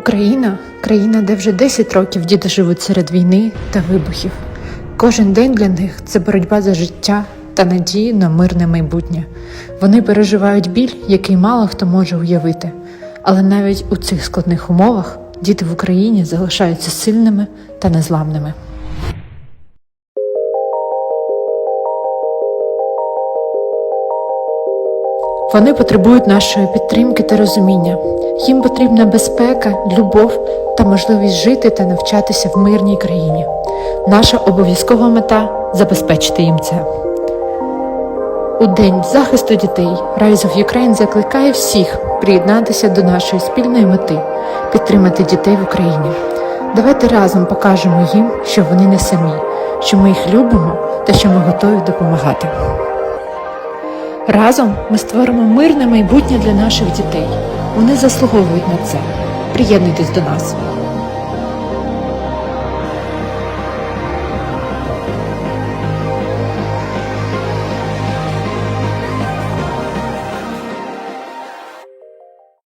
Україна країна, де вже 10 років діти живуть серед війни та вибухів. Кожен день для них це боротьба за життя та надії на мирне майбутнє. Вони переживають біль, який мало хто може уявити. Але навіть у цих складних умовах діти в Україні залишаються сильними та незламними. Вони потребують нашої підтримки та розуміння. Їм потрібна безпека, любов та можливість жити та навчатися в мирній країні. Наша обов'язкова мета забезпечити їм це. У День захисту дітей Rise of Ukraine закликає всіх приєднатися до нашої спільної мети підтримати дітей в Україні. Давайте разом покажемо їм, що вони не самі, що ми їх любимо та що ми готові допомагати. Разом ми створимо мирне майбутнє для наших дітей. Вони заслуговують на це. Приєднуйтесь до нас.